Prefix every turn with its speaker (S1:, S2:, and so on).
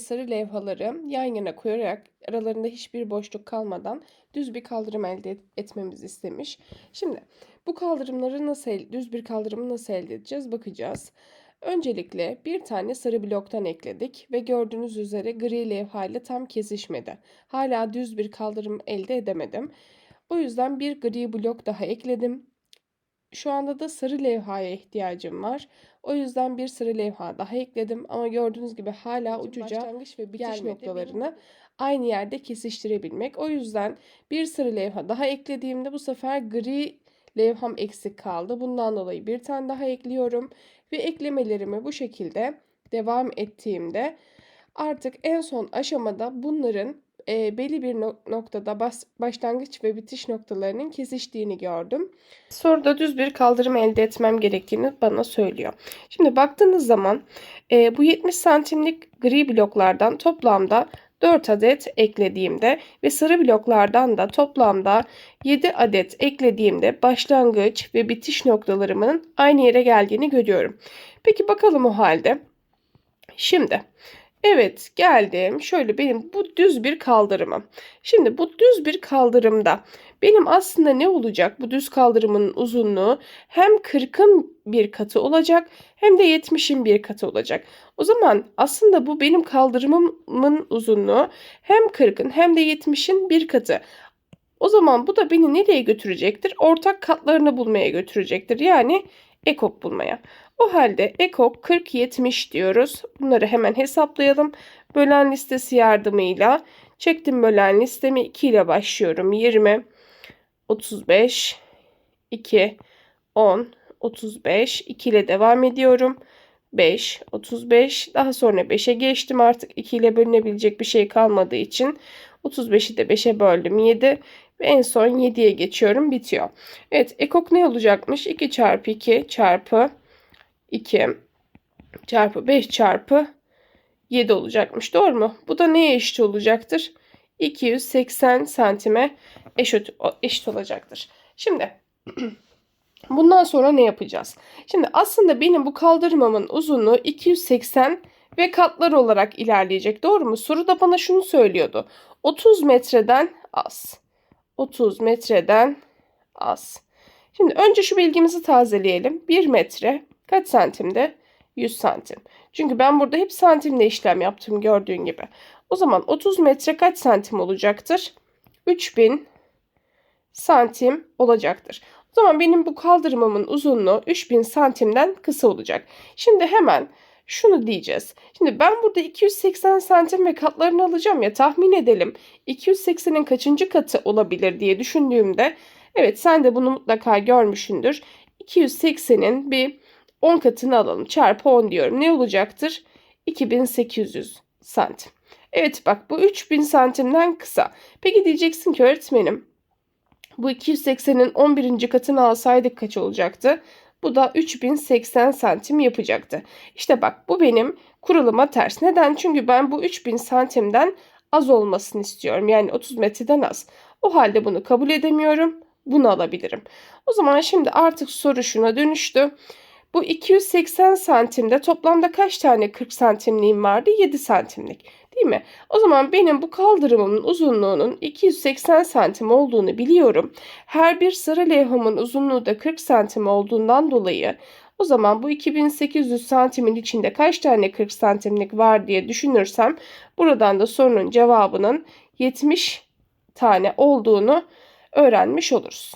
S1: sarı levhaları yan yana koyarak aralarında hiçbir boşluk kalmadan düz bir kaldırım elde et- etmemizi istemiş. Şimdi bu kaldırımları nasıl düz bir kaldırımı nasıl elde edeceğiz bakacağız. Öncelikle bir tane sarı bloktan ekledik ve gördüğünüz üzere gri levha ile tam kesişmedi. Hala düz bir kaldırım elde edemedim. O yüzden bir gri blok daha ekledim. Şu anda da sarı levhaya ihtiyacım var. O yüzden bir sarı levha daha ekledim ama gördüğünüz gibi hala ucuca başlangıç ve bitiş
S2: gelmedi.
S1: noktalarını aynı yerde kesiştirebilmek. O yüzden bir sarı levha daha eklediğimde bu sefer gri levham eksik kaldı. Bundan dolayı bir tane daha ekliyorum ve eklemelerimi bu şekilde devam ettiğimde artık en son aşamada bunların e, belli bir no- noktada bas- başlangıç ve bitiş noktalarının kesiştiğini gördüm. Soruda düz bir kaldırım elde etmem gerektiğini bana söylüyor. Şimdi baktığınız zaman e, bu 70 santimlik gri bloklardan toplamda 4 adet eklediğimde ve sarı bloklardan da toplamda 7 adet eklediğimde başlangıç ve bitiş noktalarımın aynı yere geldiğini görüyorum. Peki bakalım o halde. Şimdi evet geldim. Şöyle benim bu düz bir kaldırımım. Şimdi bu düz bir kaldırımda benim aslında ne olacak? Bu düz kaldırımın uzunluğu hem 40'ın bir katı olacak hem de 70'in bir katı olacak. O zaman aslında bu benim kaldırımımın uzunluğu hem 40'ın hem de 70'in bir katı. O zaman bu da beni nereye götürecektir? Ortak katlarını bulmaya götürecektir. Yani ekok bulmaya. O halde ekok 40 70 diyoruz. Bunları hemen hesaplayalım. Bölen listesi yardımıyla çektim bölen listemi 2 ile başlıyorum. 20 35 2 10 35 2 ile devam ediyorum. 5 35 daha sonra 5'e geçtim artık 2 ile bölünebilecek bir şey kalmadığı için 35'i de 5'e böldüm 7 ve en son 7'ye geçiyorum bitiyor. Evet ekok ne olacakmış 2 çarpı 2 çarpı 2 çarpı 5 çarpı 7 olacakmış doğru mu? Bu da neye eşit olacaktır? 280 santime eşit, eşit olacaktır. Şimdi bundan sonra ne yapacağız? Şimdi aslında benim bu kaldırmamın uzunluğu 280 ve katlar olarak ilerleyecek. Doğru mu? Soru da bana şunu söylüyordu. 30 metreden az. 30 metreden az. Şimdi önce şu bilgimizi tazeleyelim. 1 metre kaç santimde? 100 santim. Çünkü ben burada hep santimle işlem yaptım gördüğün gibi. O zaman 30 metre kaç santim olacaktır? 3000 santim olacaktır. O zaman benim bu kaldırımımın uzunluğu 3000 santimden kısa olacak. Şimdi hemen şunu diyeceğiz. Şimdi ben burada 280 santim ve katlarını alacağım ya tahmin edelim. 280'in kaçıncı katı olabilir diye düşündüğümde evet sen de bunu mutlaka görmüşsündür. 280'in bir 10 katını alalım. Çarpı 10 diyorum. Ne olacaktır? 2800 santim. Evet bak bu 3000 santimden kısa. Peki diyeceksin ki öğretmenim bu 280'in 11. katını alsaydık kaç olacaktı? Bu da 3080 santim yapacaktı. İşte bak bu benim kuruluma ters. Neden? Çünkü ben bu 3000 santimden az olmasını istiyorum. Yani 30 metreden az. O halde bunu kabul edemiyorum. Bunu alabilirim. O zaman şimdi artık soru şuna dönüştü. Bu 280 santimde toplamda kaç tane 40 santimliğim vardı? 7 santimlik. Değil mi? O zaman benim bu kaldırımımın uzunluğunun 280 santim olduğunu biliyorum. Her bir sarı levhamın uzunluğu da 40 santim olduğundan dolayı o zaman bu 2800 santimin içinde kaç tane 40 santimlik var diye düşünürsem buradan da sorunun cevabının 70 tane olduğunu öğrenmiş oluruz.